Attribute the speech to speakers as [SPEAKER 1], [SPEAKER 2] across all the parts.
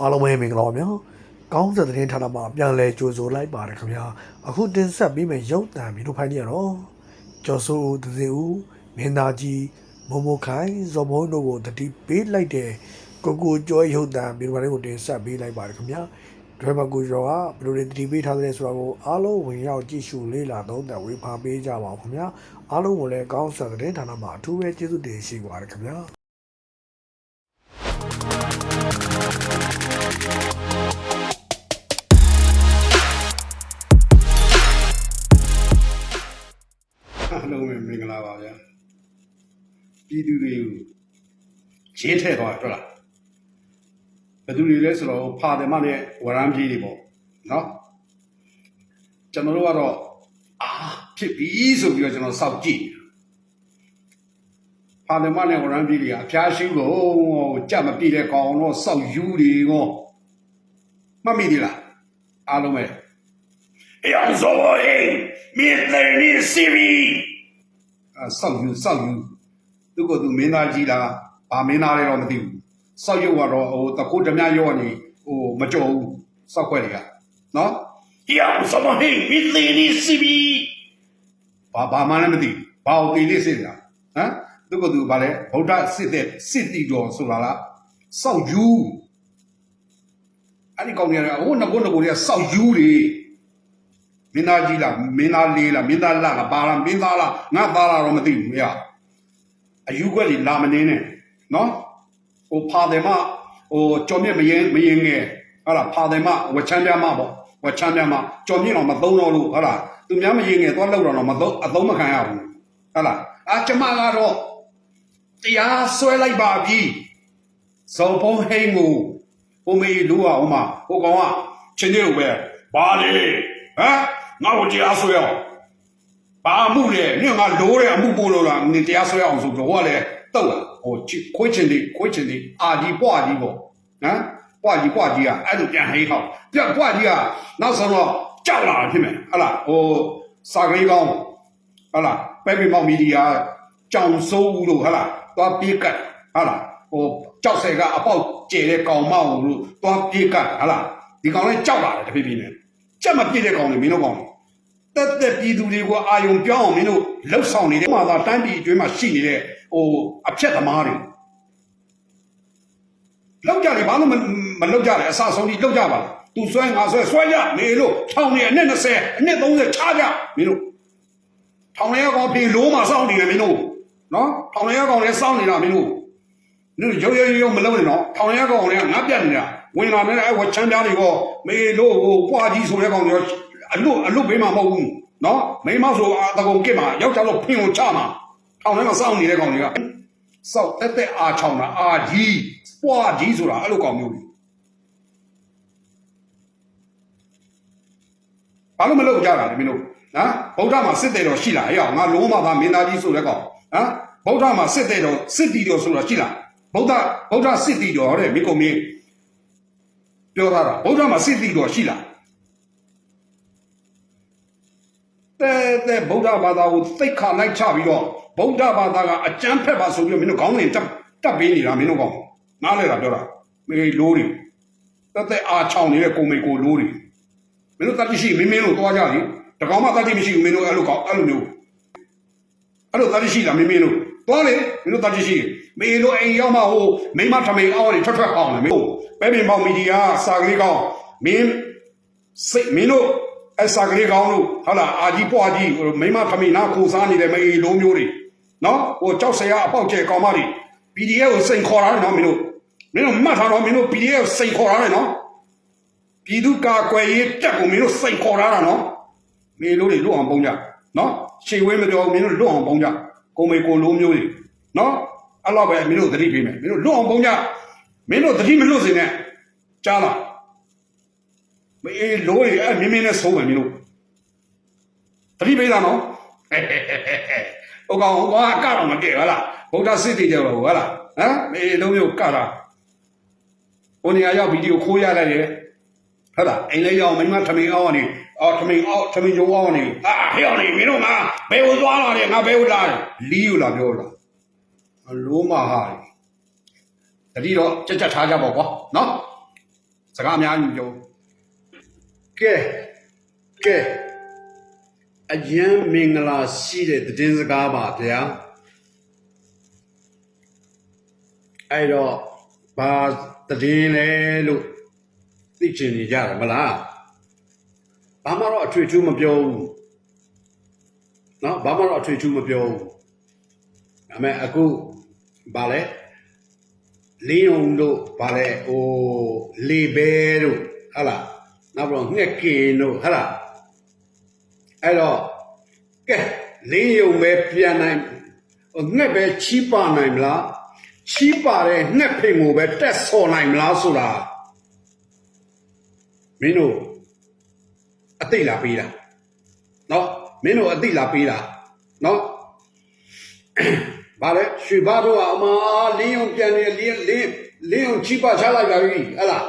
[SPEAKER 1] အားလုံးပဲမင်္ဂလာပါဗျာကောင်းတဲ့သတင်းဌာနမှာပြန်လည်ကြိုဆိုလိုက်ပါတယ်ခင်ဗျာအခုတင်ဆက်ပြီးမယ်ရုပ်တံပြီးတော့ဖိုင်နေရတော့ကျော်စိုးဦးတစေဦးမင်းသားကြီးမုံမခိုင်ဇော်ဘုန်းတို့ကိုတတိပေးလိုက်တဲ့ကိုကိုကျော်ရုပ်တံပြီးတော့ဖိုင်ကိုတင်ဆက်ပေးလိုက်ပါတယ်ခင်ဗျာဒရမကိုကျော်ကဘယ်လိုလဲတတိပေးထားတဲ့ဆိုတာကိုအားလုံးဝင်ရောက်ကြည့်ရှုလေ့လာသုံးသပ်ဝေဖန်ပေးကြပါဦးခင်ဗျာအားလုံးကိုလည်းကောင်းတဲ့သတင်းဌာနမှာအထူးပဲကျေးဇူးတင်ရှိပါတယ်ခင်ဗျာ
[SPEAKER 2] ပြည်သူတွေကိုခြေထဲသွားတွေ့လားဘယ်သူတွေလဲဆိုတော့ဖာတယ်မနဲ့ဝရမ်းပြေးတွေပေါ့နော်ကျွန်တော်တို့ကတော့အာဖြစ်ပြီဆိုပြီးတော့ကျွန်တော်စောက်ကြည့်ဖာတယ်မနဲ့ဝရမ်းပြေးတွေကအဖျားရှိကိုကြက်မပြေတဲ့ကောင်တော့စောက်ယူတွေကိုမှတ်မိသေးလားအားလုံးပဲ
[SPEAKER 3] Jag sa hej, mitt är ni ser vi.
[SPEAKER 2] အဲစောက်ယူစောက်ယူ သူကသူမင်းသားကြီးလားဗာမင်းသားလေးတော့မသိဘူးစောက်ရုပ်ကတော့ဟိုတခိုးဓမြရုပ်ကနေဟိုမကြော်ဘူးစောက်ခွက်တွေကနော်
[SPEAKER 3] Jag sa hej, mitt är ni ser vi.
[SPEAKER 2] ဘာဘာမှလည်းမသိဘူးဘာကိုသိလေးစစ်နေတာဟမ်သူကသူဗာလဲဗုဒ္ဓစစ်တဲ့စစ်တီတော်ဆိုတာလားစောက်ယူအဲ့ဒီကောင်တွေကဟိုငကုန်းငကုန်းတွေကစောက်ယူတွေမင်းသားကြီးလားမင်းသားလေးလားမင်းသားလားဘာလားမင်းသားလားငါသားလားတော့မသိဘူးမရ အယူခွက်ကြီးလာမနေနဲ့နော်ဟိုဖာတယ်မဟိုကြော်မြင့်မရင်မရင်ငယ်ဟာလားဖာတယ်မဝချမ်းပြမပေါ့ဝချမ်းပြမကြော်မြင့်တော့မသုံးတော့လို့ဟာလားသူများမရင်ငယ်သွားလောက်တော့မသုံးအသုံးမခံရဘူးဟာလားအာကျမကတော့တရားဆွဲလိုက်ပါပြီဇော်ဖုံးဟိမ့်ကိုဟိုမေလူကဟိုမှာဟိုကောင်ကချင်းချင်းလိုပဲ
[SPEAKER 3] Vad är det?
[SPEAKER 2] ဟမ်ငါ့ကိုတရားဆွဲအောင် ဘာမှုလဲညငါလိုးတဲ့အမှုပို့လို့လားနင်တရားဆွဲအောင်ဆိုတော့ဟိုကလည်းတုတ်လာဟိုချစ်ခွေးချင်ဒီခွေးချင်ဒီအာဒီပွားဒီပေါ့ဟမ်ပွားဒီပွားဒီကအဲ့လိုပြန်ဟိဟောက်ပြန်ပွားဒီကနောက်ဆုံးတော့ကြောက်လာတာဖြစ်မယ်ဟဟလားဟိုစာကလေးကောင်းဟဟလားပဲပိမောက်မီဒီယာကြောင်စိုးဦးလို့ဟဟလားသွားပြေးကတ်ဟဟလားဟိုကြောက်ဆယ်ကအပေါက်ကျဲတဲ့ကောင်မောက်လို့သွားပြေးကတ်ဟဟလားဒီကောင်လေးကြောက်လာတယ်တဖြည်းဖြည်းနဲ့ကြက်မပြည့်တဲ့ကောင်တွေမင်းတို့ကောင်တွေ တက်တက်ပြည်သူတွေကိုအာယုံပြောင်းအောင်မင်းတို့လှုပ်ဆောင်နေတဲ့မှာသာတန်းပြည်အတွင်းမှာရှိနေတဲ့ဟိုအဖြတ်သမားတွေလောက်ကြတယ်ဘာလို့မမလောက်ကြလဲအစဆုံးကြီးလောက်ကြပါလားသူဆွဲငါဆွဲဆွဲကြနေလို့ထောင်နေအနှစ်20အနှစ်30ချားကြမင်းတို့ထောင်ရဲကောင်ပြေလိုးမှာစောင့်နေတယ်မင်းတို့နော်ထောင်ရဲကောင်လည်းစောင့်နေတာမင်းတို့နင်တို့ရုံရုံရုံမလုံးနဲ့နော်ထောင်ရဲကောင်လည်းငါပြတ်နေတာဝင်လာနေတဲ့အဲ့ဝချမ်းပြားတွေကမေလို့ဟိုပွားကြီးဆိုတဲ့ကောင်တွေ အလွတ်အလွတ်ဘေးမှာမဟုတ်ဘူးနော်မိမဆိုအတကုံကစ်မှာယောက်ျားတော့ဖင်ကိုချမှာထောင်ထဲမှာစောင့်နေတဲ့ကောင်တွေကစောက်တက်တက်အာချောင်းတာအာကြီးပွားကြီးဆိုတာအဲ့လိုကောင်မျိုးတွေဘာလို့မလုပ်ကြတာလဲမင်းတို့ဟမ်ဗုဒ္ဓမှာစစ်တယ်တော်ရှိလားဟဲ့ငါလုံးမသားမင်းသားကြီးဆိုတဲ့ကောင်ဟမ်ဗုဒ္ဓမှာစစ်တယ်တော်စစ်တီတော်ဆိုတာရှိလားဗုဒ္ဓဗုဒ္ဓစစ်တီတော်တဲ့မိကုံမင်းပြောတာဗုဒ္ဓမှာစစ်တီတော်ရှိလား တဲ့တဲ့ဗုဒ္ဓဘာသာကိုသိက္ခာလိုက်ချပြီးတော့ဗုဒ္ဓဘာသာကအကျမ်းဖက်ပါဆိုပြီးတော့မင်းတို့ခေါင်းစဉ်တက်တက်ပေးနေတာမင်းတို့ကောင်နားလဲတာပြောတာမေလိုးတွေတက်တဲ့အာချောင်းနေတဲ့ကိုမေကိုလိုးတွေမင်းတို့တတ်ရှိမင်းမင်းတို့သွားကြလေတကောင်မှတတ်မရှိဘူးမင်းတို့အဲ့လိုကောင်အဲ့လိုမျိုးအဲ့လိုတတ်ရှိလားမင်းမင်းတို့သွားလေမင်းတို့တတ်ရှိမေလိုအိမ်ရောက်မှဟိုမိမထမိန်အောင်နေထွက်ထွက်အောင်လေမင်းတို့ပဲပင်ပေါမီဒီယာစာကလေးကောင်မင်းစိတ်မင်းတို့ အစာကလေးကောင်းလို့ဟုတ်လားအာကြီးပွားကြီးမိမခမီနာခိုစားနေတဲ့မေလုံးမျိုးတွေနော်ဟိုကြောက်စရာအပေါက်ကျဲကောင်းမတွေ PDF ကိုစိန်ခေါ်ရတယ်နော်မင်းတို့မင်းတို့မှတ်ထားတော့မင်းတို့ PDF ကိုစိန်ခေါ်ရတယ်နော်ပြည်သူကာကွယ်ရေးတက်ကိုမင်းတို့စိန်ခေါ်ရတာနော်မေလုံးတွေလွတ်အောင်ပုံကြနော်ရှေဝင်းမပြောမင်းတို့လွတ်အောင်ပုံကြကိုမေကိုလုံးမျိုးတွေနော်အဲ့လောက်ပဲမင်းတို့သတိပေးမယ်မင်းတို့လွတ်အောင်ပုံကြမင်းတို့သတိမလွတ်စေနဲ့ကြားလား မအေးလို့ရအဲ့မင်းမင်းနဲ့ဆုံးမယ်မင်းတို့တတိပေးတာနော်ဟိုကောင်ဟိုကောင်ကကတော့မကဲဟုတ်လားဗုဒ္ဓစစ်တေကြော်ဟုတ်လားဟမ်မအေးလုံးမျိုးကတာဟိုနေရာရောက်ဗီဒီယိုခိုးရလိုက်တယ်ဟုတ်လားအိမ်လေးရောက်မိမထမင်းအောင်နေအော်ထမင်းအောင်ထမင်းရုံအောင်နေအာဟဲ့အောင်နေမင်းတို့ငါဘယ် ကိုသွားလာလဲငါဘယ်ကိုလာလဲလီးကိုလာပြောလားအလိုမဟာတတိတော့ကြက်ကြက်ထားကြပေါ့ကွာနော်စကားအများကြီးမပြောကဲကဲအယံမင်္ဂလာရှိတဲ့သတင်းစကားပါဗျာအဲ့တော့ဘာသတင်းလဲလို့သိချင်နေကြတယ်မလားဘာမှတော့အထွေထူးမပြောဘူးနော်ဘာမှတော့အထွေထူးမပြောဘူးဒါပေမဲ့အခုဘာလဲလင်းုံတို့ဗာလဲဟိုလေဘဲတို့ဟာလား နောက်ပြီးတော့ငှက်ကင်တို့ဟာလားအဲ့တော့ကဲလင်းယုံပဲပြန်နိုင်ဟိုငှက်ပဲချီးပါနိုင်မလားချီးပါတဲ့ငှက်ဖိန်ကိုပဲတက်ဆော်နိုင်မလားဆိုတာမင်းတို့အသိလာပေးတာနော်မင်းတို့အသိလာပေးတာနော်ဘာလဲရွှေဘာတို့ကအမလင်းအောင်ပြန်နေလင်းလင်းလင်းအောင်ချိပါချလိုက်ပါပြီဟဲ့လား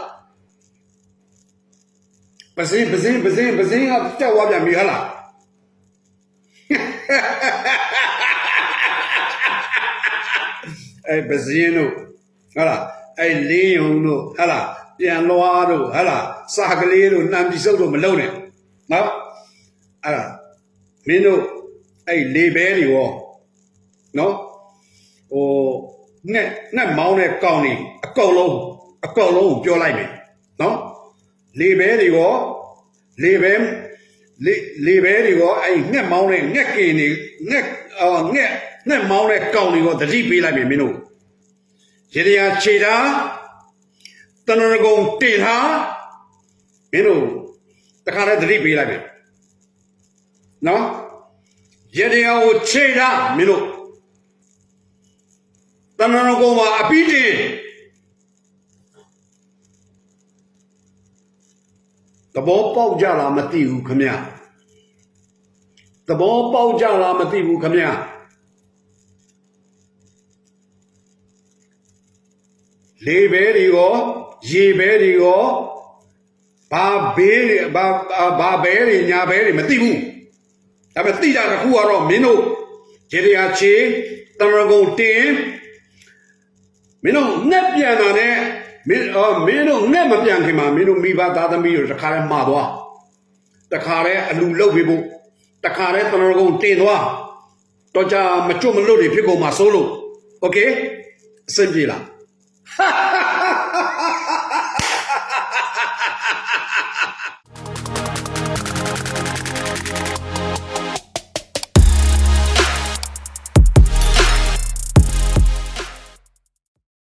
[SPEAKER 2] ပစင်းပစင်းပစင်းပစင်းကတက်သွားပြန်ပြီဟဲ့လားအဲပစင်းတို့ဟဲ့လားအဲလင်းအောင်တို့ဟဲ့လားပြန်လွားတို့ဟဲ့လားစာကလေးတို့နှမ်းပြီးစုပ်တို့မလုံးနဲ့နော်အဲ့ဒါမင်းတို့အဲ့လေဘဲတွေရောနော်ဟိုငှက်ငှက်မောင်းတဲ့ကောင်းနေအကောင်လုံးအကောင်လုံးကိုပြောလိုက်မယ်နော် လေဘဲတွေရောလေဘဲလေလေဘဲတွေရောအဲ့ငှက်မောင်းတဲ့ငှက်ကင်နေငှက်အော်ငှက်ငှက်မောင်းတဲ့ကောင်းတွေရောတတိပေးလိုက်မယ်မင်းတို့ရေတရာခြေတာတနရကုံတင်တာမင်းတို့တခါတည်းတတိပေးလိုက်မယ်နော်ရေတရာကိုခြေတာမင်းတို့တဏ္ဍာကုံမှာအပိတင် သဘောပေါက်ကြလားမသိဘူးခမသဘောပေါက်ကြလားမသိဘူးခမလေဘဲတွေရောရေဘဲတွေရောဘာဘေးတွေဘာဘာဘဲတွေညာဘဲတွေမသိဘူးဒါပေမဲ့သိတာတစ်ခုကတော့မင်းတို့ရေတရာချေတဏ္ဍာကုံတင်မင်းတို့ငှက်ပြန်တာနဲ့ မင်းအော်မင်းတို့ငှက်မပြန်ခင်မှာမင်းတို့မိဘသားသမီးတို့တခါတည်းမှာသွားတခါတည်းအလူလုတ်ပေးဖို့တခါတည်းတနရကုံတင်သွားတော့ကြမကြွမလွတ်တွေဖြစ်ကုန်မှာစိုးလို့โอเคအဆင်ပြေလား